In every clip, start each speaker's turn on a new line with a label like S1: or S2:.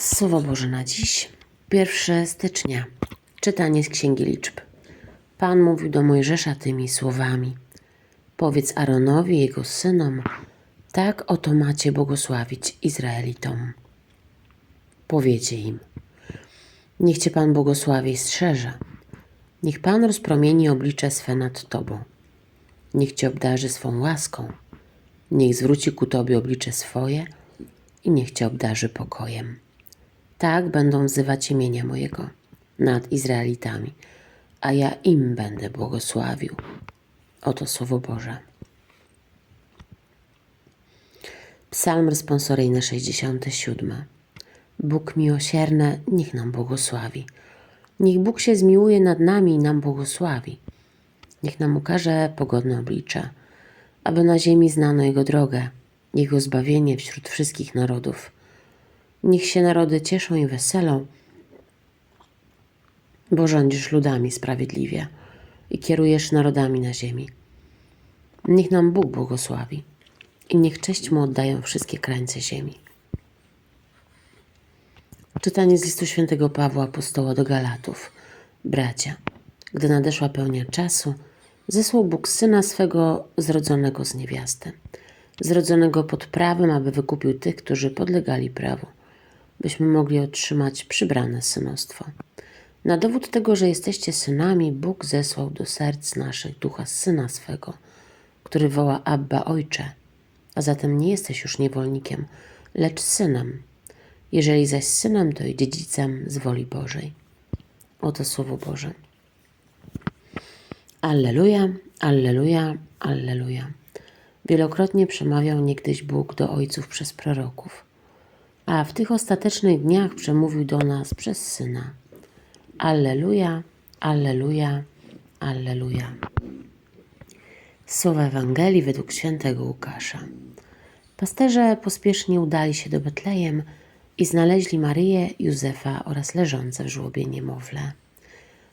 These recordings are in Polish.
S1: Słowo Boże na dziś, 1 stycznia. Czytanie z Księgi Liczb. Pan mówił do Mojżesza tymi słowami. Powiedz Aaronowi i jego synom, tak oto macie błogosławić Izraelitom. Powiecie im, niech Cię Pan błogosławi i strzeże. Niech Pan rozpromieni oblicze swe nad Tobą. Niech Cię obdarzy swą łaską. Niech zwróci ku Tobie oblicze swoje i niech Cię obdarzy pokojem. Tak będą wzywać imienia mojego nad Izraelitami, a ja im będę błogosławił. Oto Słowo Boże. Psalm responsoryjny 67. Bóg miłosierny, niech nam błogosławi. Niech Bóg się zmiłuje nad nami i nam błogosławi. Niech nam ukaże pogodne oblicze, aby na ziemi znano Jego drogę, Jego zbawienie wśród wszystkich narodów. Niech się narody cieszą i weselą, bo rządzisz ludami sprawiedliwie i kierujesz narodami na ziemi. Niech nam Bóg błogosławi i niech cześć Mu oddają wszystkie krańce ziemi. Czytanie z listu świętego Pawła Apostoła do Galatów. Bracia, gdy nadeszła pełnia czasu, zesłał Bóg Syna swego zrodzonego z niewiasty, zrodzonego pod prawem, aby wykupił tych, którzy podlegali prawu, byśmy mogli otrzymać przybrane synostwo. Na dowód tego, że jesteście synami, Bóg zesłał do serc naszych ducha Syna swego, który woła Abba Ojcze, a zatem nie jesteś już niewolnikiem, lecz synem. Jeżeli zaś synem, to i dziedzicem z woli Bożej. Oto Słowo Boże. Alleluja, alleluja, alleluja. Wielokrotnie przemawiał niegdyś Bóg do ojców przez proroków, a w tych ostatecznych dniach przemówił do nas przez Syna. Alleluja, alleluja, alleluja. Słowa Ewangelii według świętego Łukasza. Pasterze pospiesznie udali się do Betlejem i znaleźli Maryję, Józefa oraz leżące w żłobie niemowlę.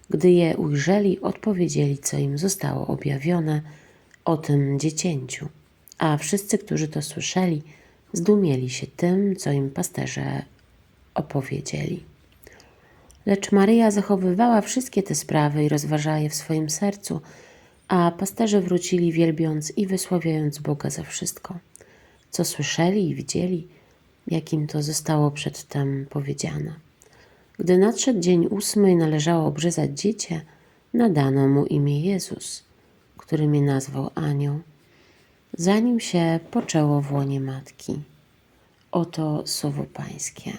S1: Gdy je ujrzeli, odpowiedzieli, co im zostało objawione o tym dziecięciu. A wszyscy, którzy to słyszeli, zdumieli się tym, co im pasterze opowiedzieli. Lecz Maryja zachowywała wszystkie te sprawy i rozważała je w swoim sercu, a pasterze wrócili wielbiąc i wysławiając Boga za wszystko, co słyszeli i widzieli, jakim to zostało przedtem powiedziane. Gdy nadszedł dzień ósmy i należało obrzezać dziecię, nadano mu imię Jezus, którym je nazwał anioł, zanim się poczęło w łonie matki. Oto słowo Pańskie.